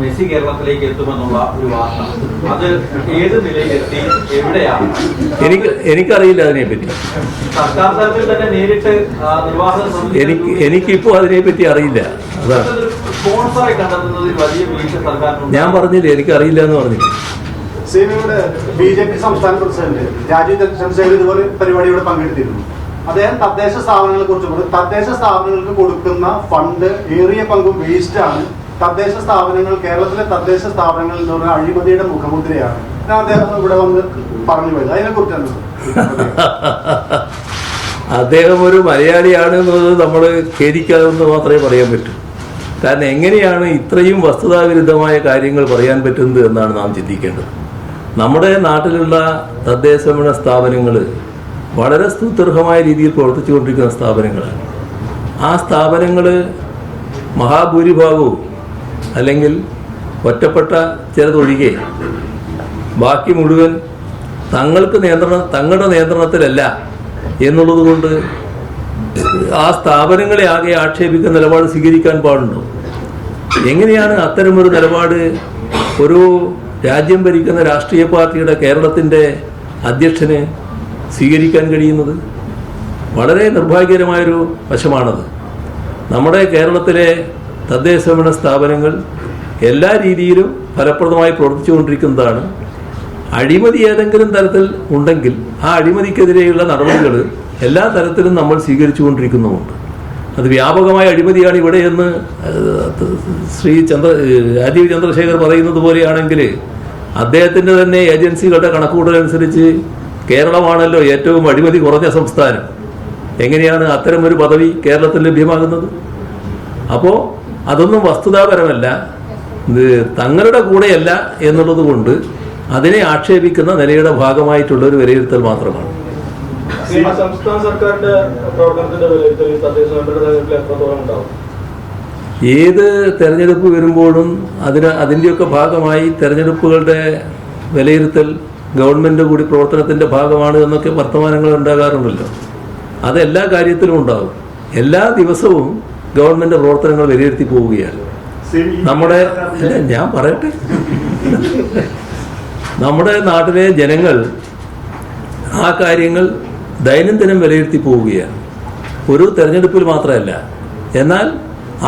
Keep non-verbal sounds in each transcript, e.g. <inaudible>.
Messi കേരളത്തിലേക്ക് എത്തുമെന്നുള്ള ഒരു വാർത്ത. അത് ഏത് നിലയിലെത്തി എവിടെയാണ്? എനിക്ക് എനിക്കറിയില്ല അതിനെപ്പറ്റി. സർക്കാർ തലത്തിൽ തന്നെ നേരിട്ട് നിർവാഹക സമിതി എനിക്ക് എനിക്കിപ്പോൾ അതിനെപ്പറ്റി അറിയില്ല. അതാണ് സ്പോൺസറെ കണ്ടെത്തുന്നതിൽ വലിയ വീഴ്ച സർക്കാരിനുണ്ട്. ഞാൻ പറഞ്ഞില്ല എനിക്കറിയില്ല എന്ന് പറഞ്ഞില്ല? സേനയുടെ ബി ജെ പി സംസ്ഥാന പ്രസിഡന്റ് രാജീവ് ചന്ദ്രശേഖർ ഇതുപോലെ പരിപാടിയോട് പങ്കെടുത്തിരുന്നു. അദ്ദേഹം തദ്ദേശ സ്ഥാപനങ്ങളെ കുറിച്ച് തദ്ദേശ സ്ഥാപനങ്ങൾക്ക് കൊടുക്കുന്ന ഫണ്ട് ഏറിയ പങ്കും വേസ്റ്റ് ആണ്. തദ്ദേശ സ്ഥാപനങ്ങൾ കേരളത്തിലെ തദ്ദേശ സ്ഥാപനങ്ങൾ എന്ന് പറഞ്ഞാൽ അഴിമതിയുടെ മുഖമുദ്രയാണ്. ഞാൻ അദ്ദേഹം ഇവിടെ വന്ന് പറഞ്ഞു പോയത്. അതിനെ കുറിച്ചാണ് <laughs> അദ്ദേഹം ഒരു മലയാളിയാണ് എന്നത് നമ്മൾ ഖേദിക്കാതെന്ന് മാത്രമേ പറയാൻ പറ്റൂ. കാരണം എങ്ങനെയാണ് ഇത്രയും വസ്തുതാവിരുദ്ധമായ കാര്യങ്ങൾ പറയാൻ പറ്റുന്നത് എന്നാണ് നാം ചിന്തിക്കേണ്ടത്. നമ്മുടെ നാട്ടിലുള്ള തദ്ദേശഭരണ സ്ഥാപനങ്ങൾ വളരെ സ്തുത്യർഹമായ രീതിയിൽ പ്രവർത്തിച്ചുകൊണ്ടിരിക്കുന്ന സ്ഥാപനങ്ങളാണ്. ആ സ്ഥാപനങ്ങൾ മഹാഭൂരിഭാഗവും അല്ലെങ്കിൽ ഒറ്റപ്പെട്ട ചിലതൊഴികെ ബാക്കി മുഴുവൻ തങ്ങൾക്ക് നിയന്ത്രണം തങ്ങളുടെ നിയന്ത്രണത്തിലല്ല എന്നുള്ളത് കൊണ്ട് ആ സ്ഥാപനങ്ങളെ ആകെ ആക്ഷേപിക്കുന്ന നിലപാട് സ്വീകരിക്കാൻ പാടുണ്ടോ? എങ്ങനെയാണ് അത്തരമൊരു നിലപാട് ഒരു രാജ്യം ഭരിക്കുന്ന രാഷ്ട്രീയ പാർട്ടിയുടെ കേരളത്തിന്റെ അധ്യക്ഷന് സ്വീകരിക്കാൻ കഴിയുന്നത്? വളരെ നിർഭാഗ്യകരമായൊരു വശമാണത്. നമ്മുടെ കേരളത്തിലെ തദ്ദേശഭരണ സ്ഥാപനങ്ങൾ എല്ലാ രീതിയിലും ഫലപ്രദമായി പ്രവർത്തിച്ചുകൊണ്ടിരിക്കുന്നതാണ്. അഴിമതി ഏതെങ്കിലും തരത്തിൽ ഉണ്ടെങ്കിൽ ആ അഴിമതിക്കെതിരെയുള്ള നടപടികൾ എല്ലാ തരത്തിലും നമ്മൾ സ്വീകരിച്ചുകൊണ്ടിരിക്കുന്നുമുണ്ട്. അത് വ്യാപകമായ അഴിമതിയാണ് ഇവിടെ എന്ന് ശ്രീ ചന്ദ്ര രാജീവ് ചന്ദ്രശേഖർ പറയുന്നത് പോലെയാണെങ്കിൽ അദ്ദേഹത്തിന്റെ തന്നെ ഏജൻസികളുടെ കണക്കുകൂട്ടലനുസരിച്ച് കേരളമാണല്ലോ ഏറ്റവും അഴിമതി കുറഞ്ഞ സംസ്ഥാനം. എങ്ങനെയാണ് അത്തരമൊരു പദവി കേരളത്തിൽ ലഭ്യമാകുന്നത്? അപ്പോൾ അതൊന്നും വസ്തുതാപരമല്ല. ഇത് തങ്ങളുടെ കൂടെയല്ല എന്നുള്ളത് കൊണ്ട് അതിനെ ആക്ഷേപിക്കുന്ന നിലയുടെ ഭാഗമായിട്ടുള്ള ഒരു വിലയിരുത്തൽ മാത്രമാണ്. സംസ്ഥാന സർക്കാരിന്റെ പ്രവർത്തനത്തിന്റെ വിലയിരുത്തൽ ഈ തദ്ദേശ സ്വയംഭരണ എത്രത്തോളം ഉണ്ടാവും? ഏത് തെരഞ്ഞെടുപ്പ് വരുമ്പോഴും അതിന് അതിന്റെയൊക്കെ ഭാഗമായി തെരഞ്ഞെടുപ്പുകളുടെ വിലയിരുത്തൽ ഗവൺമെന്റ് കൂടി പ്രവർത്തനത്തിന്റെ ഭാഗമാണ് എന്നൊക്കെ വർത്തമാനങ്ങൾ ഉണ്ടാകാറുണ്ടല്ലോ. അത് എല്ലാ കാര്യത്തിലും ഉണ്ടാകും എല്ലാ ദിവസവും ഗവൺമെന്റ് പ്രവർത്തനങ്ങൾ വിലയിരുത്തി പോവുകയാണ്. നമ്മുടെ ഞാൻ പറയട്ടെ. നമ്മുടെ നാട്ടിലെ ജനങ്ങൾ ആ കാര്യങ്ങൾ ദൈനംദിനം വിലയിരുത്തി പോവുകയാണ്. ഒരു തെരഞ്ഞെടുപ്പിൽ മാത്രമല്ല എന്നാൽ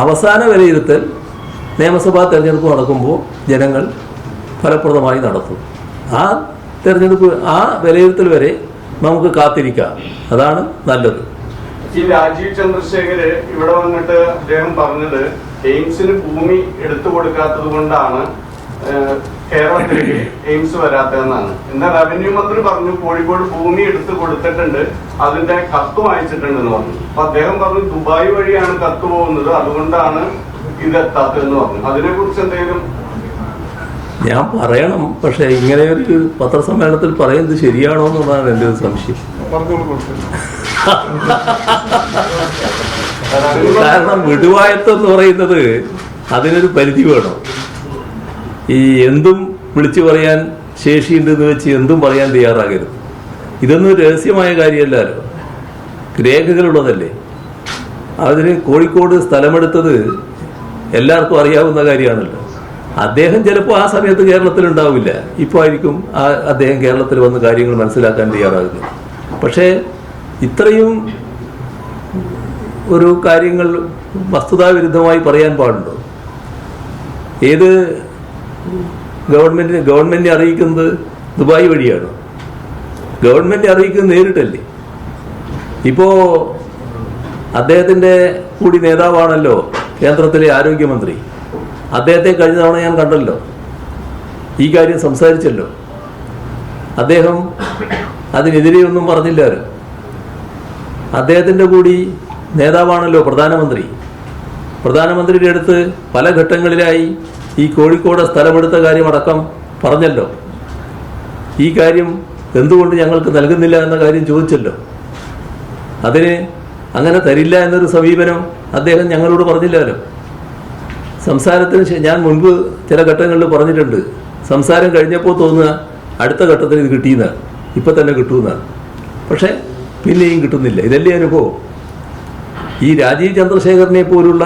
അവസാന വിലയിരുത്തൽ നിയമസഭാ തെരഞ്ഞെടുപ്പ് നടക്കുമ്പോൾ ജനങ്ങൾ ഫലപ്രദമായി നടത്തും. ആ തെരഞ്ഞെടുപ്പ് ആ വിലയിരുത്തൽ വരെ നമുക്ക് കാത്തിരിക്കാം. അതാണ് നല്ലത്. ഈ രാജീവ് ചന്ദ്രശേഖര് ഇവിടെ വന്നിട്ട് അദ്ദേഹം പറഞ്ഞത് എയിംസിന് ഭൂമി എടുത്തു കൊടുക്കാത്തത് കൊണ്ടാണ് കേരളത്തിലേക്ക് എയിംസ് വരാത്തതെന്നാണ്. എന്നാൽ റവന്യൂ മന്ത്രി പറഞ്ഞു കോഴിക്കോട് ഭൂമി എടുത്തു കൊടുത്തിട്ടുണ്ട് അതിന്റെ കത്ത് എന്ന് പറഞ്ഞു. അപ്പൊ അദ്ദേഹം പറഞ്ഞു ദുബായ് വഴിയാണ് കത്ത് പോകുന്നത് അതുകൊണ്ടാണ് ഇത് എത്താത്തതെന്ന് പറഞ്ഞു. അതിനെ കുറിച്ച് എന്തെങ്കിലും ഞാൻ പറയണം പക്ഷെ ഇങ്ങനെ ഒരു പത്രസമ്മേളനത്തിൽ പറയുന്നത് ശരിയാണോ എന്നുള്ളതാണ് എന്റെ ഒരു സംശയം. കാരണം വിടുവായത്വം എന്ന് പറയുന്നത് അതിനൊരു പരിധി വേണം. ഈ എന്തും വിളിച്ചു പറയാൻ ശേഷിയുണ്ടെന്ന് വെച്ച് എന്തും പറയാൻ തയ്യാറാകരുത്. ഇതൊന്നും രഹസ്യമായ കാര്യമല്ലല്ലോ. രേഖകളുള്ളതല്ലേ. അതിന് കോഴിക്കോട് സ്ഥലമെടുത്തത് എല്ലാവർക്കും അറിയാവുന്ന കാര്യമാണല്ലോ. അദ്ദേഹം ചിലപ്പോൾ ആ സമയത്ത് കേരളത്തിൽ ഉണ്ടാവില്ല ഇപ്പോൾ ആയിരിക്കും ആ അദ്ദേഹം കേരളത്തിൽ വന്ന് കാര്യങ്ങൾ മനസ്സിലാക്കാൻ തയ്യാറാകുന്നത്. പക്ഷേ ഇത്രയും ഒരു കാര്യങ്ങൾ വസ്തുതാവിരുദ്ധമായി പറയാൻ പാടുണ്ടോ? ഏത് ഗവൺമെന്റ് ഗവൺമെന്റ് അറിയിക്കുന്നത് ദുബായ് വഴിയാണ്? ഗവൺമെന്റ് അറിയിക്കുന്നത് നേരിട്ടല്ലേ? ഇപ്പോൾ അദ്ദേഹത്തിന്റെ കൂടി നേതാവാണല്ലോ കേന്ദ്രത്തിലെ ആരോഗ്യമന്ത്രി. അദ്ദേഹത്തെ കഴിഞ്ഞ തവണ ഞാൻ കണ്ടല്ലോ. ഈ കാര്യം സംസാരിച്ചല്ലോ. അദ്ദേഹം അതിനെതിരെ ഒന്നും പറഞ്ഞില്ല അവർ അദ്ദേഹത്തിന്റെ കൂടി നേതാവാണല്ലോ പ്രധാനമന്ത്രി. പ്രധാനമന്ത്രിയുടെ അടുത്ത് പല ഘട്ടങ്ങളിലായി ഈ കോഴിക്കോട് സ്ഥലമെടുത്ത കാര്യമടക്കം പറഞ്ഞല്ലോ. ഈ കാര്യം എന്തുകൊണ്ട് ഞങ്ങൾക്ക് നൽകുന്നില്ല എന്ന കാര്യം ചോദിച്ചല്ലോ. അതിന് അങ്ങനെ തരില്ല എന്നൊരു സമീപനം അദ്ദേഹം ഞങ്ങളോട് പറഞ്ഞില്ലല്ലോ സംസാരത്തിന് ഞാൻ മുൻപ് ചില ഘട്ടങ്ങളിൽ പറഞ്ഞിട്ടുണ്ട്. സംസാരം കഴിഞ്ഞപ്പോൾ തോന്നുക അടുത്ത ഘട്ടത്തിൽ ഇത് കിട്ടിയെന്നാണ്. ഇപ്പം തന്നെ കിട്ടുമെന്നാണ് പക്ഷേ പിന്നെയും കിട്ടുന്നില്ല. ഇതല്ലേ അനുഭവം? ഈ രാജീവ് ചന്ദ്രശേഖരനെ പോലുള്ള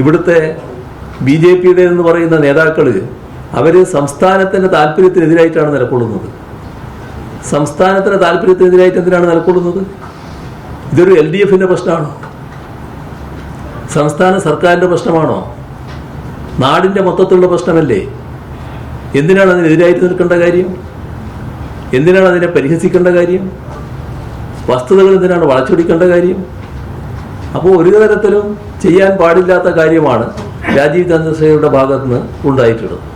ഇവിടുത്തെ ബി ജെ പിയുടെ എന്ന് പറയുന്ന നേതാക്കൾ അവർ സംസ്ഥാനത്തിന്റെ താല്പര്യത്തിനെതിരായിട്ടാണ് നിലകൊള്ളുന്നത് സംസ്ഥാനത്തിന്റെ താല്പര്യത്തിനെതിരായിട്ട് എന്തിനാണ് നിലകൊള്ളുന്നത് ഇതൊരു എൽ ഡി എഫിന്റെ പ്രശ്നമാണോ? സംസ്ഥാന സർക്കാരിന്റെ പ്രശ്നമാണോ? നാടിന്റെ മൊത്തത്തിലുള്ള പ്രശ്നമല്ലേ? എന്തിനാണ് അതിനെതിരായിട്ട് നിൽക്കേണ്ട കാര്യം? എന്തിനാണ് അതിനെ പരിഹസിക്കേണ്ട കാര്യം? വസ്തുതകൾ എന്തിനാണ് വളച്ചൊടിക്കേണ്ട കാര്യം? അപ്പോൾ ഒരു തരത്തിലും ചെയ്യാൻ പാടില്ലാത്ത കാര്യമാണ് രാജീവ് ചന്ദ്രശേഖരുടെ ഭാഗത്ത് നിന്ന് ഉണ്ടായിട്ടുള്ളത്.